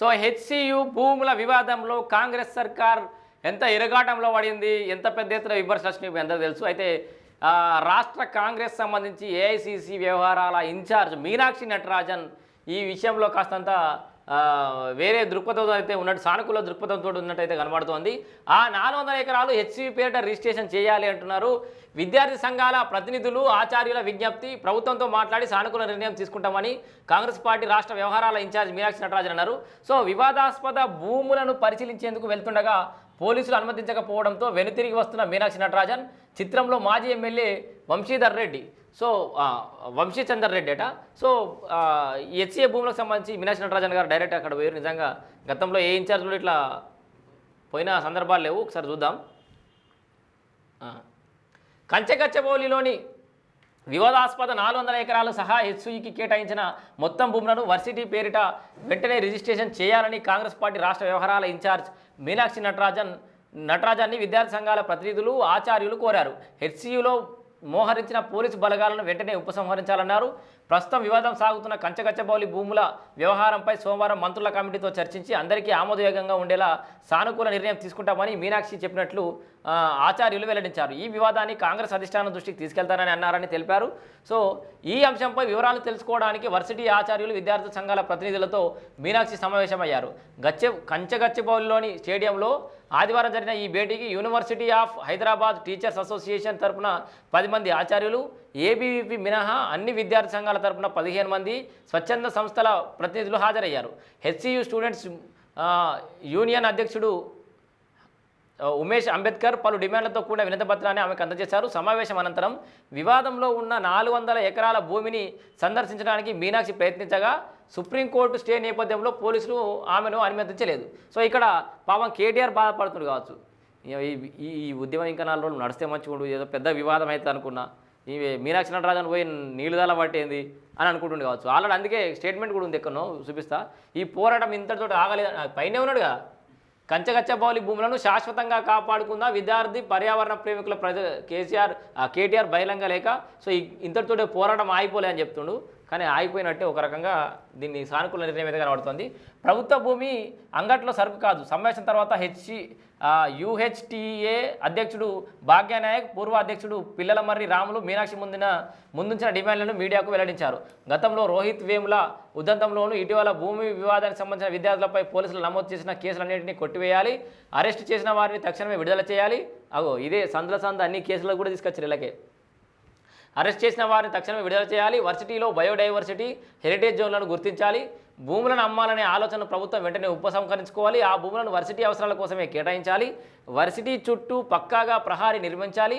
So HCU భూముల వివాదంలో కాంగ్రెస్ సర్కార్ ఎంత ఇరగాటంలో పడింది ఎంత పెద్ద ఎత్తున విమర్శలు వచ్చినాయి తెలుసు. అయితే రాష్ట్ర కాంగ్రెస్ సంబంధించి ఏఐసిసి వ్యవహారాల ఇన్ఛార్జ్ మీనాక్షి నటరాజన్ ఈ విషయంలో కాస్తంత వేరే దృక్పథంతో అయితే ఉన్నట్టు సానుకూల దృక్పథంతో ఉన్నట్టయితే కనబడుతోంది. ఆ నాలుగు వందల ఎకరాలు హెచ్సి పేరిట రిజిస్ట్రేషన్ చేయాలి అంటున్నారు. విద్యార్థి సంఘాల ప్రతినిధులు ఆచార్యుల విజ్ఞప్తి ప్రభుత్వంతో మాట్లాడి సానుకూల నిర్ణయం తీసుకుంటామని కాంగ్రెస్ పార్టీ రాష్ట్ర వ్యవహారాల ఇన్ఛార్జ్ మీనాక్షి నటరాజన్ అన్నారు. సో వివాదాస్పద భూములను పరిశీలించేందుకు వెళ్తుండగా పోలీసులు అనుమతించకపోవడంతో వెనుతిరిగి వస్తున్న మీనాక్షి నటరాజన్ చిత్రంలో మాజీ ఎమ్మెల్యే వంశీధర్ రెడ్డి సో వంశీచందర్ రెడ్డి అట. సో హెచ్ఏ భూములకు సంబంధించి మీనాక్షి నటరాజన్ గారు డైరెక్ట్ అక్కడ పోయారు. నిజంగా గతంలో ఏ ఇన్ఛార్జ్లు ఇట్లా పోయిన సందర్భాలు లేవు. ఒకసారి చూద్దాం. కంచెకచ్చబౌలిలోని వివాదాస్పద నాలుగు వందల ఎకరాలు సహా హెచ్సుఈకి కేటాయించిన మొత్తం భూములను వర్సిటీ పేరిట వెంటనే రిజిస్ట్రేషన్ చేయాలని కాంగ్రెస్ పార్టీ రాష్ట్ర వ్యవహారాల ఇన్ఛార్జ్ మీనాక్షి నటరాజన్ నటరాజాన్ని విద్యార్థి సంఘాల ప్రతినిధులు ఆచార్యులు కోరారు. హెచ్సియులో మోహరించిన పోలీసు బలగాలను వెంటనే ఉపసంహరించాలన్నారు. ప్రస్తుతం వివాదం సాగుతున్న కంచగచ్చబౌలి భూముల వ్యవహారంపై సోమవారం మంత్రుల కమిటీతో చర్చించి అందరికీ ఆమోదయోగంగా ఉండేలా సానుకూల నిర్ణయం తీసుకుంటామని మీనాక్షి చెప్పినట్లు ఆచార్యులు వెల్లడించారు. ఈ వివాదాన్ని కాంగ్రెస్ అధిష్టానం దృష్టికి తీసుకెళ్తానని అన్నారని తెలిపారు. సో ఈ అంశంపై వివరాలు తెలుసుకోవడానికి వర్సిటీ ఆచార్యులు విద్యార్థి సంఘాల ప్రతినిధులతో మీనాక్షి సమావేశమయ్యారు. గచ్చె కంచగచ్చిబౌలిలోని స్టేడియంలో ఆదివారం జరిగిన ఈ భేటీకి university of Hyderabad teachers association తరపున పది మంది ఆచార్యులు ఏబీవీపీ మినహా అన్ని విద్యార్థి సంఘాల తరపున పదిహేను మంది స్వచ్ఛంద సంస్థల ప్రతినిధులు హాజరయ్యారు. హెచ్సియు స్టూడెంట్స్ యూనియన్ అధ్యక్షుడు ఉమేష్ అంబేద్కర్ పలు డిమాండ్లతో కూడిన వినతిపత్రాన్ని ఆమెకు అందజేశారు. సమావేశం అనంతరం వివాదంలో ఉన్న నాలుగు వందల ఎకరాల భూమిని సందర్శించడానికి మీనాక్షి ప్రయత్నించగా సుప్రీంకోర్టు స్టే నేపథ్యంలో పోలీసులు ఆమెను అనుమతించలేదు. సో ఇక్కడ పాపం కేటీఆర్ బాధపడుతుంది కావచ్చు. ఈ- ఈ ఉద్యమం ఇంకా నాలుగు రోజులు నడిస్తే మంచిగా ఏదో పెద్ద వివాదం అవుతుంది అనుకున్నా. ఈ మీనాక్షి నటరాజన్ పోయి నీళ్ళుదల పట్టేంది అని అనుకుంటుండే కావచ్చు. ఆల్రెడీ అందుకే స్టేట్మెంట్ కూడా ఉంది ఎక్కడో చూపిస్తా. ఈ పోరాటం ఇంతటితో ఆగలేదు? పైనే ఉన్నాడుగా. కంచగచ్చబౌలి భూములను శాశ్వతంగా కాపాడుకుందా విద్యార్థి పర్యావరణ ప్రేమికుల ప్రజ కేసీఆర్ కేటీఆర్ బహిరంగ లేక? సో ఇంతటితోటే పోరాటం ఆగిపోలే అని చెప్తుండు. కానీ ఆగిపోయినట్టే ఒక రకంగా దీన్ని సానుకూల నిర్ణయం అయితే కనబడుతుంది. ప్రభుత్వ భూమి అంగట్లో సరుకు కాదు. సమావేశం తర్వాత హెచ్సి యూహెచ్టిఏ అధ్యక్షుడు భాగ్యనాయక్ పూర్వ అధ్యక్షుడు పిల్లల మర్రి రాములు మీనాక్షి ముందున ముందుంచిన డిమాండ్లను మీడియాకు వెల్లడించారు. గతంలో రోహిత్ వేముల ఉదంతంలోనూ ఇటీవల భూమి వివాదానికి సంబంధించిన విద్యార్థులపై పోలీసులు నమోదు చేసిన కేసులన్నింటినీ కొట్టివేయాలి. అరెస్ట్ చేసిన వారిని తక్షణమే విడుదల చేయాలి. అగో ఇదే సందుల సంద అన్ని కేసులకు కూడా తీసుకొచ్చారు ఇలాగే అరెస్ట్ చేసిన వారిని తక్షణమే విడుదల చేయాలి. వర్సిటీలో బయోడైవర్సిటీ హెరిటేజ్ జోన్లను గుర్తించాలి. భూములను అమ్మాలనే ఆలోచన ప్రభుత్వం వెంటనే ఉపసంహరించుకోవాలి. ఆ భూములను వర్సిటీ అవసరాల కోసమే కేటాయించాలి. వర్సిటీ చుట్టూ పక్కాగా ప్రహారీ నిర్మించాలి.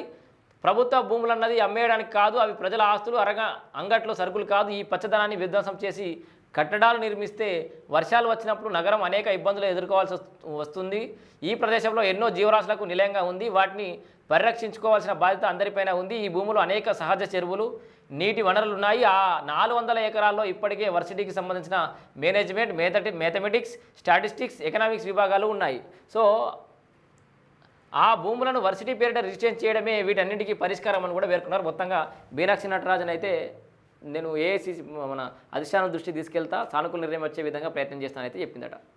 ప్రభుత్వ భూములు అన్నది అమ్మేయడానికి కాదు అవి ప్రజల ఆస్తులు అరగా అంగట్లో సరుకులు కాదు. ఈ పచ్చదనాన్ని విధ్వంసం చేసి కట్టడాలు నిర్మిస్తే వర్షాలు వచ్చినప్పుడు నగరం అనేక ఇబ్బందులు ఎదుర్కోవాల్సి వస్తుంది. ఈ ప్రదేశంలో ఎన్నో జీవరాశులకు నిలయంగా ఉంది. వాటిని పరిరక్షించుకోవాల్సిన బాధ్యత అందరిపైన ఉంది. ఈ భూములు అనేక సహజ చెరువులు నీటి వనరులు ఉన్నాయి. ఆ నాలుగు వందల ఎకరాల్లో ఇప్పటికే వర్సిటీకి సంబంధించిన మేనేజ్మెంట్ మేథటి మ్యాథమెటిక్స్ స్టాటిస్టిక్స్ ఎకనామిక్స్ విభాగాలు ఉన్నాయి. సో ఆ భూములను వర్సిటీ పేరిట రిజిస్ట్రేషన్ చేయడమే వీటన్నింటికీ పరిష్కారం అని కూడా పేర్కొన్నారు. మొత్తంగా బీనాక్షి నటరాజన్ అయితే నేను ఏఐసిసి మన అధిష్టానం దృష్టి తీసుకెళ్తా సానుకూల నిర్ణయం వచ్చే విధంగా ప్రయత్నం చేస్తానైతే చెప్పిందట.